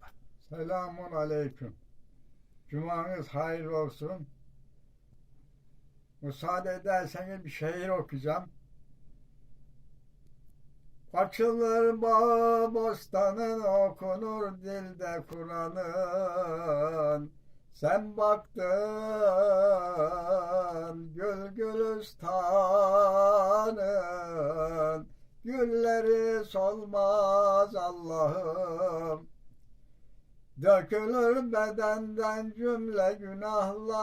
başla. Selamun aleyküm. Cumanız hayırlı olsun. Müsaade ederseniz bir şehir okuyacağım. Açılır bağ bostanın okunur dilde Kur'an'ın. Sen baktın gül gülistanın. Gülleri solmaz Allah'ım. Dökülür bedenden cümle günahlar.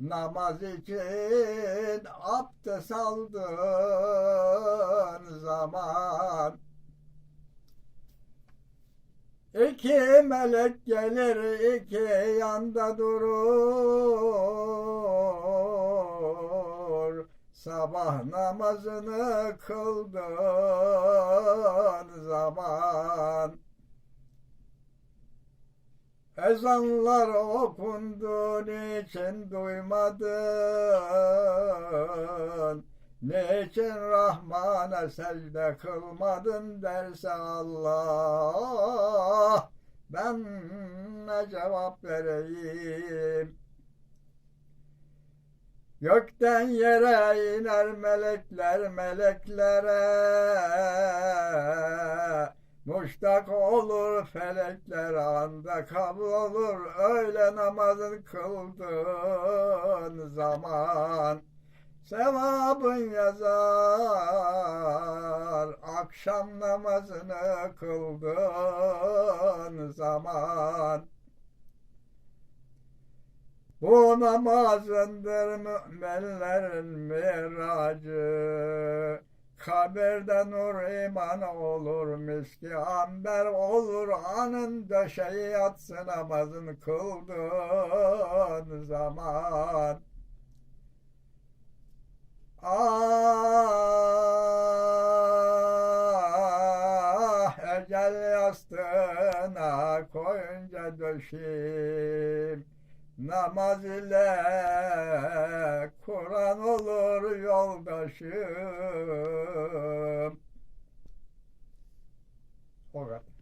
Namaz için abdest aldığın zaman İki melek gelir iki yanda durur. Sabah namazını kıldığın zaman Ezanlar okundu niçin duymadın? Niçin Rahman'a secde kılmadın derse Allah Ben ne cevap vereyim? Gökten yere iner melekler meleklere Muştak olur felekler anda kabul olur öyle namazın kıldığın zaman. Sevabın yazar akşam namazını kıldığın zaman. Bu namazındır müminlerin miracı Kabirde nur iman olur, miski amber olur, anın döşeği yatsı namazını kıldığın zaman. Ah, ecel yastığına koyunca döşeyim. Namaz ile Kur'an olur yoldaşım. O kadar.